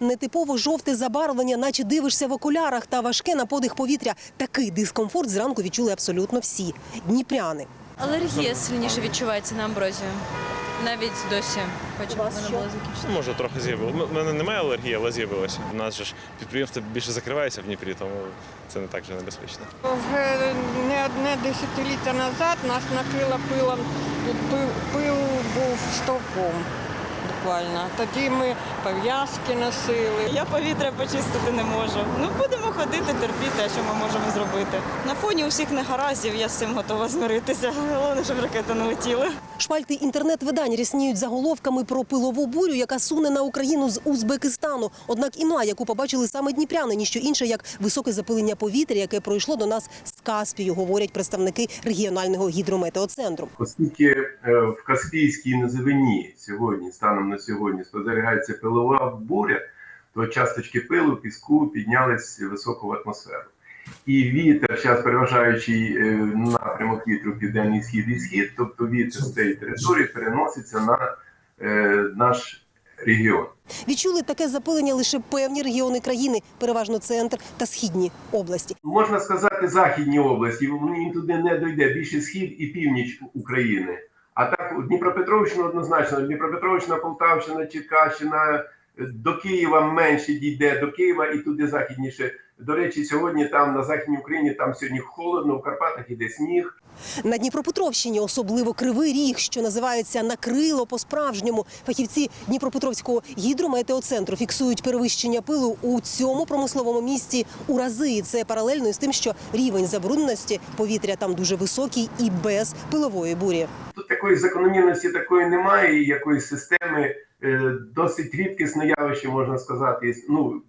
Нетипово жовте забарвлення, наче дивишся в окулярах та важке на подих повітря. Такий дискомфорт зранку відчули абсолютно всі дніпряни. Алергія сильніше відчувається на амброзію. Навіть досі, хоч У вас вона була закінчена. Може, трохи з'явилося. У мене немає алергії, але з'явилося. У нас же ж підприємство більше закривається в Дніпрі, тому це не так же небезпечно. Вже не одне десятиліття назад нас накрило пилом. Пил був стовпом буквально. Тоді ми пов'язки носили. Я повітря почистити не можу. Ну будемо ходити, терпіти, а що ми можемо зробити. На фоні усіх негараздів я з цим готова змиритися. Головне, щоб ракети не летіли. Шпальти інтернет-видань рясніють заголовками про пилову бурю, яка суне на Україну з Узбекистану. Однак імла, яку побачили саме дніпряни, ніщо інше, як високе запилення повітря, яке пройшло до нас з Каспію, говорять представники регіонального гідрометеоцентру. Оскільки е, в Каспійській низовині сьогодні, станом на сьогодні, спостерігається пилова буря, то часточки пилу, піску піднялись високо в атмосферу. І вітер, зараз переважаючий е, напрямок вітру південний схід і схід, тобто вітер з цієї території переноситься на е, наш регіон. Відчули таке запилення лише певні регіони країни, переважно центр та східні області. Можна сказати, західні області, він туди не дойде більше схід і північ України. А так Дніпропетровщина однозначно, Дніпропетровщина, Полтавщина, Черкащина, до Києва менше дійде, до Києва і туди західніше. До речі, сьогодні там на Західній Україні там сьогодні холодно, в Карпатах іде сніг. На Дніпропетровщині особливо кривий ріг, що називається накрило по-справжньому. Фахівці Дніпропетровського гідрометеоцентру фіксують перевищення пилу у цьому промисловому місті у рази. І Це паралельно з тим, що рівень забрудненості повітря там дуже високий і без пилової бурі. Тут такої закономірності такої немає, якоїсь системи е, досить рідкісне явище, можна сказати. Ну,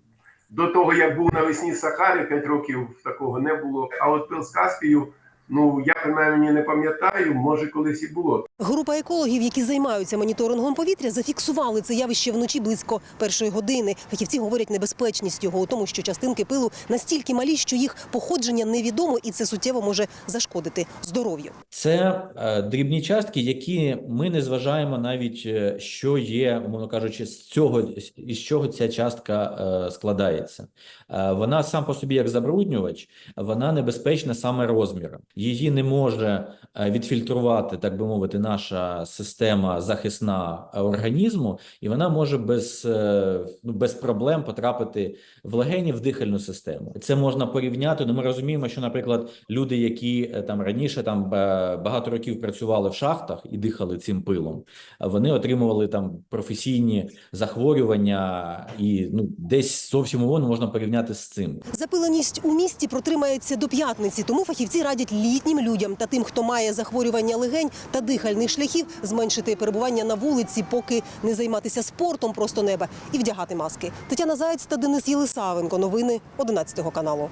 до того, як був навесні Сахари, 5 років такого не було. А от пил з Каспію, ну я принаймні не пам'ятаю, може колись і було. Група екологів, які займаються моніторингом повітря, зафіксували це явище вночі близько першої години. Фахівці говорять, небезпечність його у тому, що частинки пилу настільки малі, що їх походження невідомо, і це суттєво може зашкодити здоров'ю. Це е, дрібні частки, які ми не зважаємо навіть, е, що є, умовно кажучи, з цього із чого ця частка е, складається. Е, вона сам по собі як забруднювач, вона небезпечна саме розміром. Її не може е, відфільтрувати, так би мовити, наша система захисна організму, і вона може без, е, ну, без проблем потрапити в легені, в дихальну систему. Це можна порівняти. Ну, ми розуміємо, що, наприклад, люди, які е, там раніше там багато років працювали в шахтах і дихали цим пилом, вони отримували там професійні захворювання, і ну десь зовсім умовно можна порівняти з цим. Запиленість у місті протримається до п'ятниці, тому фахівці радять літнім людям та тим, хто має захворювання легень та дихальних шляхів, зменшити перебування на вулиці, поки не займатися спортом просто неба і вдягати маски. Тетяна Заєць та Денис Єлисавенко. Новини 11 каналу.